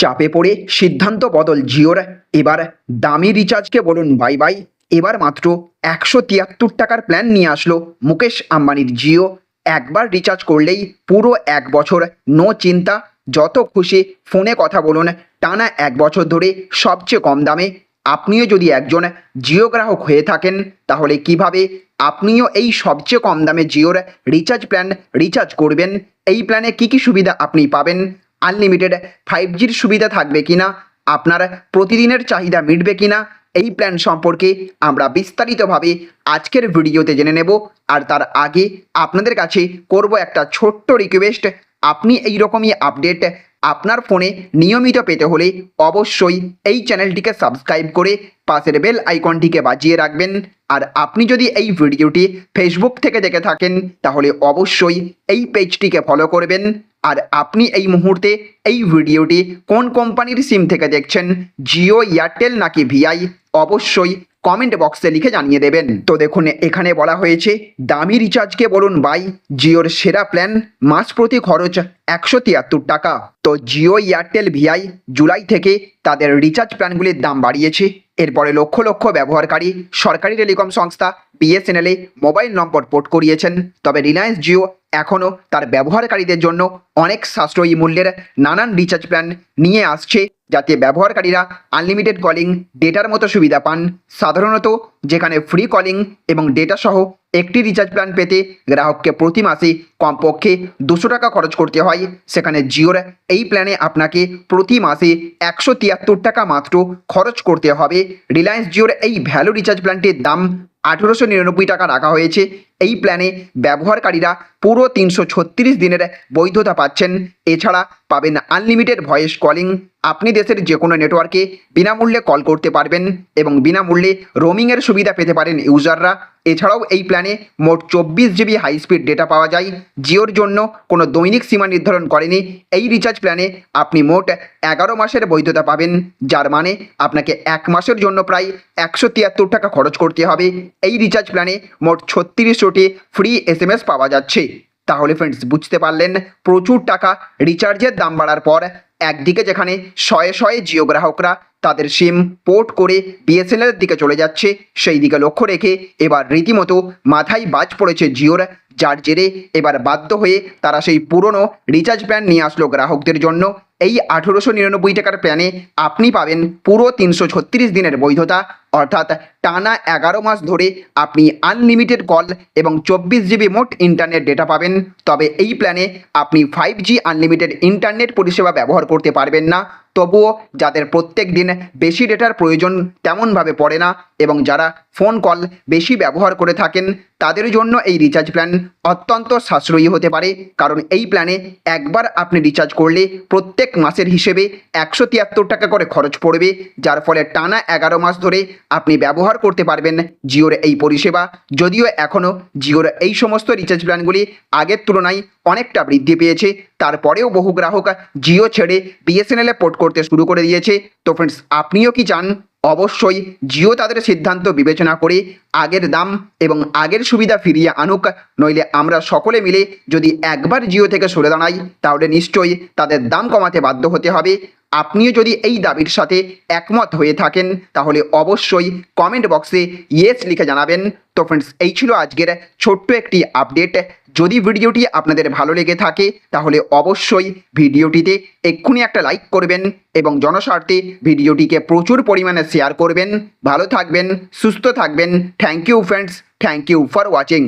চাপে পড়ে সিদ্ধান্ত বদল জিওর। এবার দামি রিচার্জকে বলুন, বাই বাই। এবার মাত্র একশো তিয়াত্তর টাকার প্ল্যান নিয়ে আসলো মুকেশ আম্বানির জিও। একবার রিচার্জ করলেই পুরো এক বছর, নো চিন্তা, যত খুশি ফোনে কথা বলুন। টানা এক বছর ধরে সবচেয়ে কম দামে। আপনিও যদি একজন জিও গ্রাহক হয়ে থাকেন, তাহলে কীভাবে আপনিও এই সবচেয়ে কম দামে জিওর রিচার্জ প্ল্যান রিচার্জ করবেন? এই প্ল্যানে কি কি সুবিধা আপনি পাবেন? আনলিমিটেড ফাইভ জির সুবিধা থাকবে কিনা? আপনার প্রতিদিনের চাহিদা মিটবে কিনা? এই প্ল্যান সম্পর্কে আমরা বিস্তারিতভাবে আজকের ভিডিওতে জেনে নেব। আর তার আগে আপনাদের কাছে করব একটা ছোট্ট রিকোয়েস্ট আপনি এই রকমই আপডেট আপনার ফোনে নিয়মিত পেতে হলে অবশ্যই এই চ্যানেলটিকে সাবস্ক্রাইব করে পাশের বেল আইকনটিকে বাজিয়ে রাখবেন। আর আপনি যদি এই ভিডিওটি ফেসবুক থেকে দেখে থাকেন, তাহলে অবশ্যই এই পেজটিকে ফলো করবেন। আর আপনি এই মুহূর্তে এই ভিডিওটি কোন কোম্পানির সিম থেকে দেখছেন জিও এয়ারটেল নাকি ভিআই অবশ্যই কমেন্ট বক্সে লিখে জানিয়ে দেবেন। তো দেখুন, এখানে বলা হয়েছে, দামি রিচার্জকে বলুন বাই, জিওর সেরা প্ল্যান, মাস প্রতি খরচ একশো তিয়াত্তর টাকা। তো জিও এয়ারটেল ভিআই জুলাই থেকে তাদের রিচার্জ প্ল্যানগুলির দাম বাড়িয়েছে। এরপরে লক্ষ লক্ষ ব্যবহারকারী, সরকারি টেলিকম সংস্থা বিএসএনএলে মোবাইল নম্বর পোর্ট করিয়েছেন। তবে রিলায়েন্স জিও এখনও তার ব্যবহারকারীদের জন্য অনেক সাশ্রয়ী মূল্যের নানান রিচার্জ প্ল্যান নিয়ে আসছে, যাতে ব্যবহারকারীরা আনলিমিটেড কলিং ডেটার মতো সুবিধা পান। সাধারণত যেখানে ফ্রি কলিং এবং ডেটা সহ একটি রিচার্জ প্ল্যান পেতে গ্রাহককে প্রতি মাসে কমপক্ষে দুশো টাকা খরচ করতে হয়। সেখানে জিওর এই প্ল্যানে আপনাকে প্রতি মাসে একশো তিয়াত্তর টাকা মাত্র খরচ করতে হবে। রিলায়েন্স জিওর এই ভ্যালু রিচার্জ প্ল্যানটির দাম আঠেরোশো নিরানব্বই টাকা রাখা হয়েছে। এই প্ল্যানে ব্যবহারকারীরা পুরো তিনশো ছত্রিশ দিনের বৈধতা পাচ্ছেন। এছাড়া পাবেন আনলিমিটেড ভয়েস কলিং আপনি দেশের যে কোনো নেটওয়ার্কে বিনামূল্যে কল করতে পারবেন এবং বিনামূল্যে রোমিংয়ের সুবিধা পেতে পারেন ইউজাররা এছাড়াও এই প্ল্যানে মোট চব্বিশ জিবি হাই স্পিড ডেটা পাওয়া যায়। জিওর জন্য কোনো দৈনিক সীমা নির্ধারণ করেনি। এই রিচার্জ প্ল্যানে আপনি মোট এগারো মাসের বৈধতা পাবেন, যার মানে আপনাকে এক মাসের জন্য প্রায় একশো তিয়াত্তর টাকা খরচ করতে হবে। এই রিচার্জ প্ল্যানে মোট ছত্রিশ ছত্রিশশোটি ফ্রি এস পাওয়া যাচ্ছে। তাহলে ফ্রেন্ডস বুঝতে পারলেন প্রচুর টাকা রিচার্জের দাম বাড়ার পর একদিকে যেখানে শয়ে শয়ে জিও গ্রাহকরা তাদের সিম পোর্ট করে বিএসএনএলের দিকে চলে যাচ্ছে, সেই দিকে লক্ষ্য রেখে এবার রীতিমতো মাথায় বাজ পড়েছে জিওর, যার জেরে এবার বাধ্য হয়ে তারা সেই পুরনো রিচার্জ প্ল্যান নিয়ে আসলো গ্রাহকদের জন্য। এই আঠেরোশো নিরানব্বই টাকার প্ল্যানে আপনি পাবেন পুরো তিনশো ছত্রিশ দিনের বৈধতা। অর্থাৎ টানা এগারো মাস ধরে আপনি আনলিমিটেড কল এবং চব্বিশ জিবি মোট ইন্টারনেট ডেটা পাবেন। তবে এই প্ল্যানে আপনি ফাইভ জি আনলিমিটেড ইন্টারনেট পরিষেবা ব্যবহার করতে পারবেন না। তবুও যাদের প্রত্যেক দিন বেশি ডেটার প্রয়োজন তেমনভাবে পড়ে না এবং যারা ফোন কল বেশি ব্যবহার করে থাকেন, তাদের জন্য এই রিচার্জ প্ল্যান অত্যন্ত সাশ্রয়ী হতে পারে। কারণ এই প্ল্যানে একবার আপনি রিচার্জ করলে প্রত্যেক মাসের হিসেবে একশো তিয়াত্তর টাকা করে খরচ পড়বে। যার ফলে টানা এগারো মাস ধরে আপনি ব্যবহার করতে পারবেন জিওর এই পরিষেবা। যদিও এখনও জিওর এই সমস্ত রিচার্জ প্ল্যানগুলি আগের তুলনায় অনেকটা বৃদ্ধি পেয়েছে। তারপরেও বহু গ্রাহক জিও ছেড়ে বিএসএনএলে পোর্ট করতে শুরু করে দিয়েছে। তো ফ্রেন্ডস আপনিও কি চান? অবশ্যই জিও তাদের সিদ্ধান্ত বিবেচনা করে আগের দাম এবং আগের সুবিধা ফিরিয়ে আনুক। নইলে আমরা সকলে মিলে যদি একবার জিও থেকে সরে দাঁড়াই, তাহলে নিশ্চয়ই তাদের দাম কমাতে বাধ্য হতে হবে। আপনিও যদি এই দাবির সাথে একমত হয়ে থাকেন, তাহলে অবশ্যই কমেন্ট বক্সে ইয়েস লিখে জানাবেন। তো ফ্রেন্ডস এই ছিল আজকের ছোট্ট একটি আপডেট যদি ভিডিওটি আপনাদের ভালো লেগে থাকে, তাহলে অবশ্যই ভিডিওটিতে এক্ষুনি একটা লাইক করবেন এবং জনস্বার্থে ভিডিওটিকে প্রচুর পরিমাণে শেয়ার করবেন। ভালো থাকবেন, সুস্থ থাকবেন। Thank you friends thank you for watching